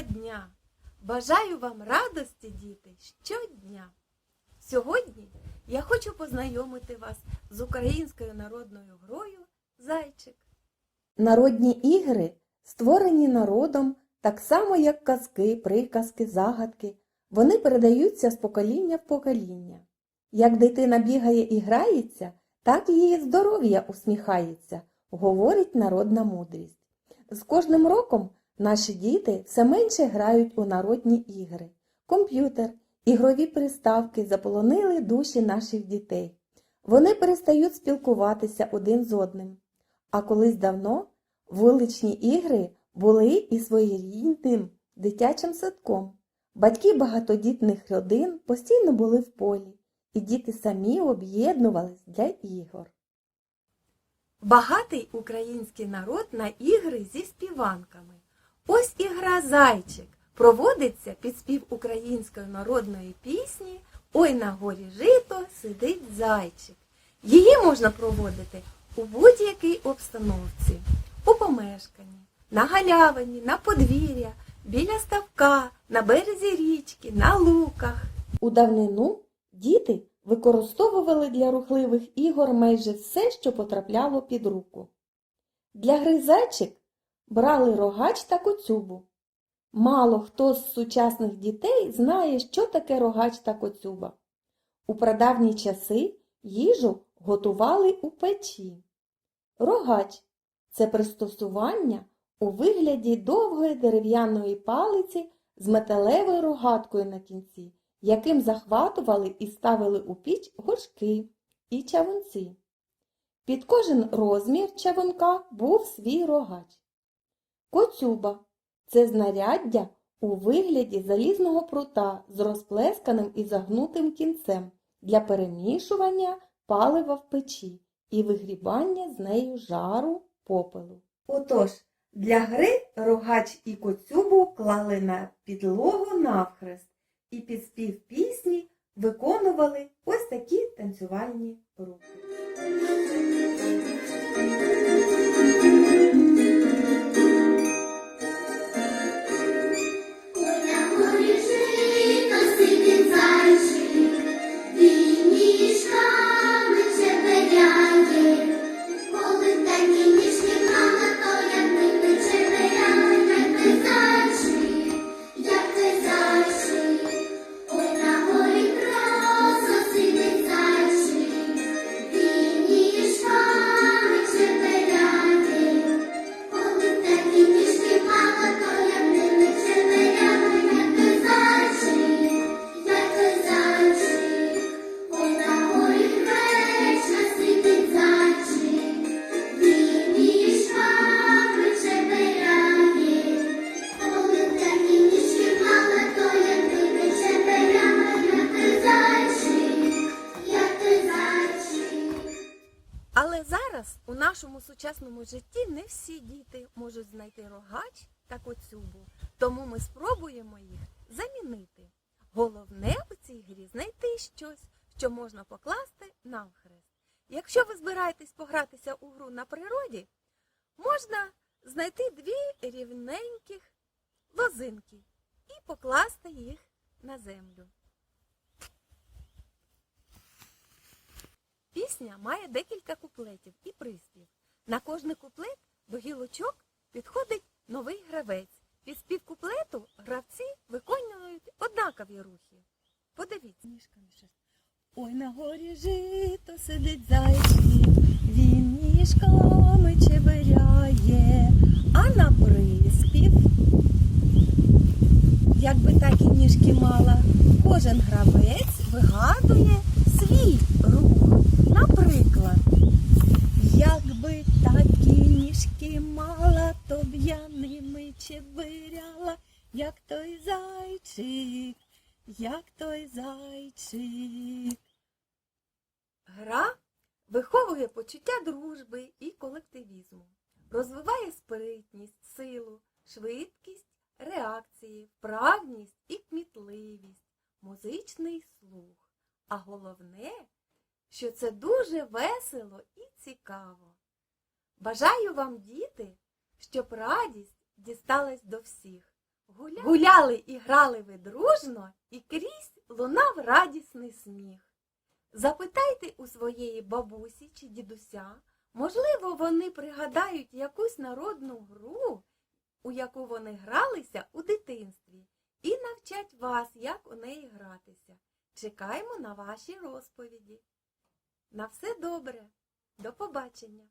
дня! Бажаю вам радості, діти, щодня! Сьогодні я хочу познайомити вас з українською народною грою Зайчик. Народні ігри створені народом так само, як казки, приказки, загадки. Вони передаються з покоління в покоління. Як дитина бігає і грається, так її здоров'я усміхається, говорить народна мудрість. З кожним роком наші діти все менше грають у народні ігри. Комп'ютер, ігрові приставки заполонили душі наших дітей. Вони перестають спілкуватися один з одним. А колись давно вуличні ігри були і своєрідним дитячим садком. Батьки багатодітних родин постійно були в полі, і діти самі об'єднувались для ігор. Багатий український народ на ігри зі співанками. Ось і гра Зайчик проводиться під спів української народної пісні Ой на горі жито сидить зайчик. Її можна проводити у будь-якій обстановці, у помешканні, на галявині, на подвір'я, біля ставка, на березі річки, на луках. У давнину діти використовували для рухливих ігор майже все, що потрапляло під руку. Для гри зайчик брали рогач та коцюбу. Мало хто з сучасних дітей знає, що таке рогач та коцюба. У прадавні часи їжу готували у печі. Рогач це пристосування у вигляді довгої дерев'яної палиці з металевою рогаткою на кінці, яким захватували і ставили у піч горшки і чавунці. Під кожен розмір чавунка був свій рогач. Коцюба це знаряддя у вигляді залізного прута з розплесканим і загнутим кінцем для перемішування палива в печі і вигрібання з нею жару попелу. Отож, для гри рогач і коцюбу клали на підлогу навхрест і під спів пісні виконували ось такі танцювальні рухи. Нашому сучасному житті не всі діти можуть знайти рогач та коцюбу, тому ми спробуємо їх замінити. Головне у цій грі знайти щось, що можна покласти навхрест. Якщо ви збираєтесь погратися у гру на природі, можна знайти дві рівненьких лозинки і покласти їх на землю. Пісня має декілька куплетів і приспів. На кожний куплет до гілочок підходить новий гравець. Під спів куплету гравці виконують однакові рухи. Подивіться. Ой, на горі жито сидить зайчик, він ніжками чеберяє, а на приспів, якби такі ніжки мала, кожен гравець вигадує свій рух. Наприклад, якби такі ніжки мала, то б я ними чебиряла, як той зайчик, як той зайчик. Гра виховує почуття дружби і колективізму, розвиває спритність, силу, швидкість реакції, вправність і кмітливість, музичний слух. А головне, що це дуже весело і цікаво. Бажаю вам, діти, щоб радість дісталась до всіх. Гуляли і грали ви дружно, і крізь лунав радісний сміх. Запитайте у своєї бабусі чи дідуся, можливо, вони пригадають якусь народну гру, у яку вони гралися у дитинстві, і навчать вас, як у неї гратися. Чекаємо на ваші розповіді. На все добре. До побачення!